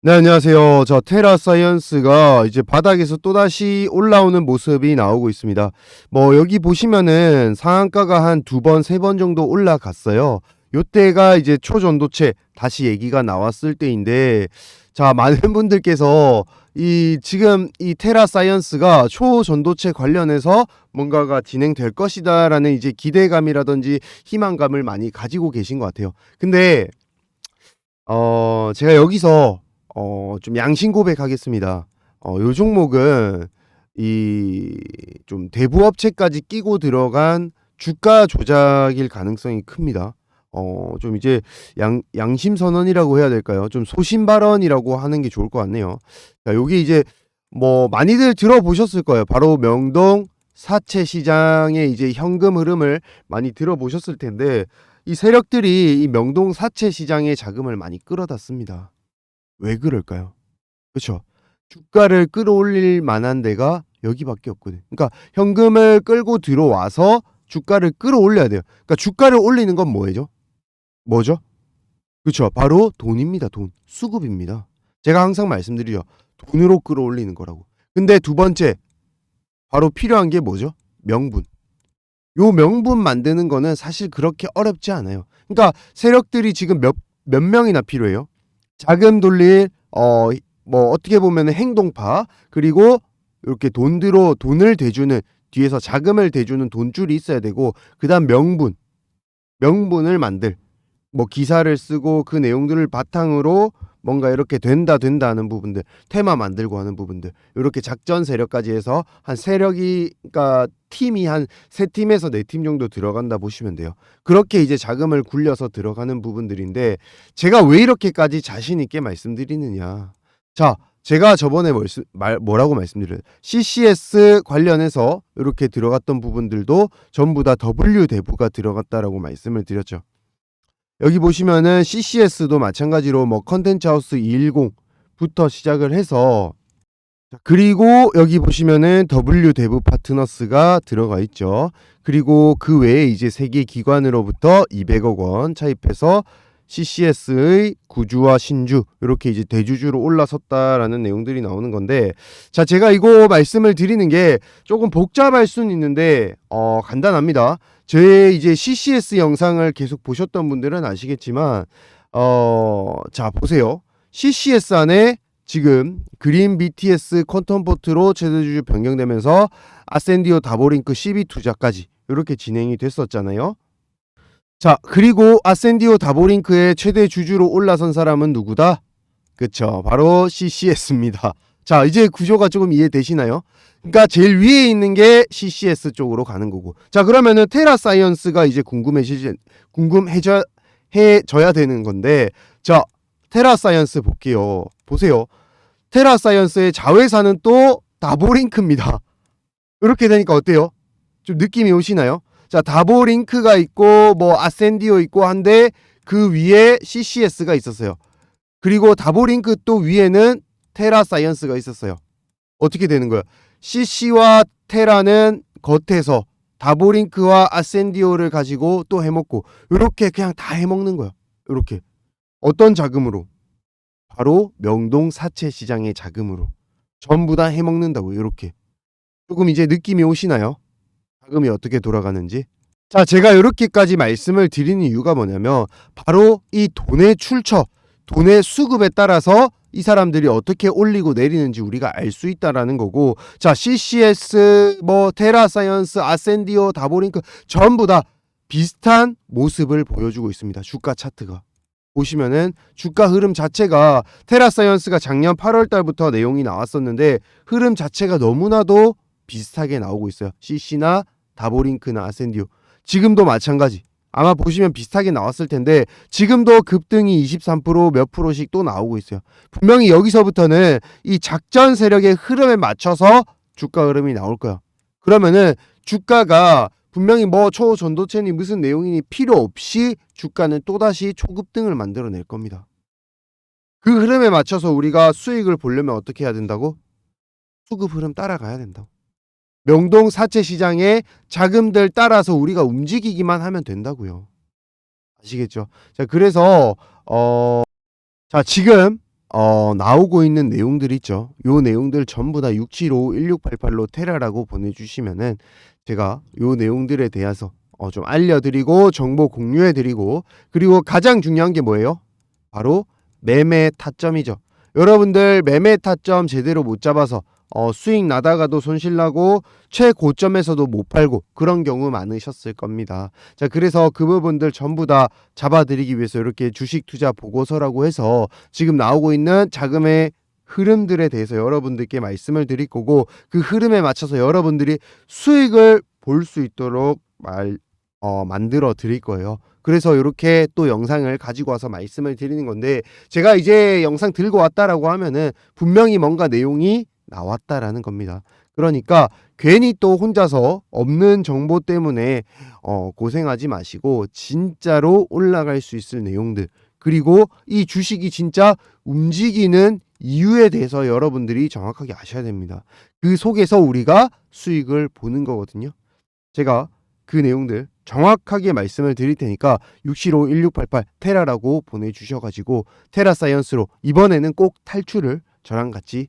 네, 안녕하세요. 저 테라 사이언스가 이제 바닥에서 또다시 올라오는 모습이 나오고 있습니다. 뭐 여기 보시면은 상한가가 한 두 번, 세 번 정도 올라갔어요. 요때가 이제 초전도체 다시 얘기가 나왔을 때인데 자, 많은 분들께서 이 지금 이 테라 사이언스가 초전도체 관련해서 뭔가가 진행될 것이다라는 이제 기대감이라든지 희망감을 많이 가지고 계신 것 같아요. 근데 어, 제가 여기서 어, 좀 양심 고백하겠습니다. 어, 요 종목은 이 좀 대부 업체까지 끼고 들어간 주가 조작일 가능성이 큽니다. 어, 좀 이제 양, 양심 선언이라고 해야 될까요? 좀 소신 발언이라고 하는 게 좋을 것 같네요. 자, 여기 이제 뭐 많이들 들어보셨을 거예요. 바로 명동 사채 시장의 이제 현금 흐름을 많이 들어보셨을 텐데 이 세력들이 이 명동 사채 시장의 자금을 많이 끌어다 씁니다. 왜 그럴까요? 그렇죠. 주가를 끌어올릴 만한 데가 여기밖에 없거든요. 그러니까 현금을 끌고 들어와서 주가를 끌어올려야 돼요. 그러니까 주가를 올리는 건 뭐예요? 뭐죠? 그렇죠. 바로 돈입니다. 돈. 수급입니다. 제가 항상 말씀드리죠. 돈으로 끌어올리는 거라고. 근데 두 번째 바로 필요한 게 뭐죠? 명분. 요 명분 만드는 거는 사실 그렇게 어렵지 않아요. 그러니까 세력들이 지금 몇, 몇 명이나 필요해요? 자금 돌릴 어 뭐 어떻게 보면 행동파 그리고 이렇게 돈으로 돈을 대주는 뒤에서 자금을 대주는 돈줄이 있어야 되고 그다음 명분 명분을 만들. 뭐 기사를 쓰고 그 내용들을 바탕으로 뭔가 이렇게 된다 된다 하는 부분들 테마 만들고 하는 부분들 이렇게 작전 세력까지 해서 한 세력이 그러니까 팀이 한 세 팀에서 네 팀 정도 들어간다 보시면 돼요. 그렇게 이제 자금을 굴려서 들어가는 부분들인데 제가 왜 이렇게까지 자신 있게 말씀드리느냐. 자, 제가 저번에 말씀, 말, 뭐라고 말씀드려요? CCS 관련해서 이렇게 들어갔던 부분들도 전부 다 W 대부가 들어갔다라고 말씀을 드렸죠. 여기 보시면은 CCS도 마찬가지로 뭐 컨텐츠 하우스 210부터 시작을 해서 자, 그리고 여기 보시면은 W 대부 파트너스가 들어가 있죠. 그리고 그 외에 이제 세계 기관으로부터 200억 원 차입해서 CCS의 구주와 신주 이렇게 이제 대주주로 올라섰다라는 내용들이 나오는 건데 자 제가 이거 말씀을 드리는 게 조금 복잡할 수는 있는데 어 간단합니다. 제 이제 CCS 영상을 계속 보셨던 분들은 아시겠지만 어 자 보세요. CCS 안에 지금 그린 BTS 퀀텀 포트로 최대주주 변경되면서 아센디오 다보링크 CB 투자까지 이렇게 진행이 됐었잖아요. 자, 그리고 아센디오 다보링크의 최대 주주로 올라선 사람은 누구다? 그쵸. 바로 CCS입니다. 자, 이제 구조가 조금 이해되시나요? 그러니까 제일 위에 있는 게 CCS 쪽으로 가는 거고. 자, 그러면은 테라 사이언스가 이제 궁금해지 궁금해져 해져야 되는 건데. 자, 테라 사이언스 볼게요. 보세요. 테라 사이언스의 자회사는 또 다보링크입니다. 이렇게 되니까 어때요? 좀 느낌이 오시나요? 자, 다보링크가 있고 뭐 아센디오 있고 한데 그 위에 CCS가 있었어요. 그리고 다보링크 또 위에는 테라 사이언스가 있었어요. 어떻게 되는 거예요? CC와 테라는 겉에서 다보링크와 아센디오를 가지고 또 해먹고 이렇게 그냥 다 해먹는 거예요. 이렇게 어떤 자금으로? 바로 명동 사채 시장의 자금으로 전부 다 해먹는다고 이렇게 조금 이제 느낌이 오시나요? 자금이 어떻게 돌아가는지. 자, 제가 이렇게까지 말씀을 드리는 이유가 뭐냐면 바로 이 돈의 출처, 돈의 수급에 따라서 이 사람들이 어떻게 올리고 내리는지 우리가 알 수 있다라는 거고 자 CCS 뭐 테라사이언스 아센디오 다보링크 전부 다 비슷한 모습을 보여주고 있습니다. 주가 차트가. 보시면은 주가 흐름 자체가 테라사이언스가 작년 8월 달부터 내용이 나왔었는데 흐름 자체가 너무나도 비슷하게 나오고 있어요. CC나 다보링크나 아센디오. 지금도 마찬가지 아마 보시면 비슷하게 나왔을 텐데 지금도 급등이 23%몇 프로씩 또 나오고 있어요. 분명히 여기서부터는 이 작전 세력의 흐름에 맞춰서 주가 흐름이 나올 거야. 그러면은 주가가 분명히 뭐 초전도체니 무슨 내용이니 필요 없이 주가는 또다시 초급등을 만들어낼 겁니다. 그 흐름에 맞춰서 우리가 수익을 보려면 어떻게 해야 된다고? 수급 흐름 따라가야 된다고. 명동 사채 시장의 자금들 따라서 우리가 움직이기만 하면 된다고요. 아시겠죠? 자, 그래서 어 자, 지금 어, 나오고 있는 내용들 있죠. 요 내용들 전부 다 675 1688로 테라라고 보내 주시면은 제가 요 내용들에 대해서 어, 좀 알려 드리고 정보 공유해 드리고 그리고 가장 중요한 게 뭐예요? 바로 매매 타점이죠. 여러분들 매매 타점 제대로 못 잡아서 어, 수익 나다가도 손실 나고 최고점에서도 못 팔고 그런 경우 많으셨을 겁니다. 자, 그래서 그 부분들 전부 다 잡아드리기 위해서 이렇게 주식 투자 보고서라고 해서 지금 나오고 있는 자금의 흐름들에 대해서 여러분들께 말씀을 드릴 거고 그 흐름에 맞춰서 여러분들이 수익을 볼 수 있도록 말 어, 만들어 드릴 거예요. 그래서 이렇게 또 영상을 가지고 와서 말씀을 드리는 건데 제가 이제 영상 들고 왔다라고 하면은 분명히 뭔가 내용이 나왔다라는 겁니다. 그러니까 괜히 또 혼자서 없는 정보 때문에 어, 고생하지 마시고 진짜로 올라갈 수 있을 내용들 그리고 이 주식이 진짜 움직이는 이유에 대해서 여러분들이 정확하게 아셔야 됩니다. 그 속에서 우리가 수익을 보는 거거든요. 제가 그 내용들 정확하게 말씀을 드릴 테니까 675 1688 테라라고 보내주셔가지고 테라 사이언스로 이번에는 꼭 탈출을 저랑 같이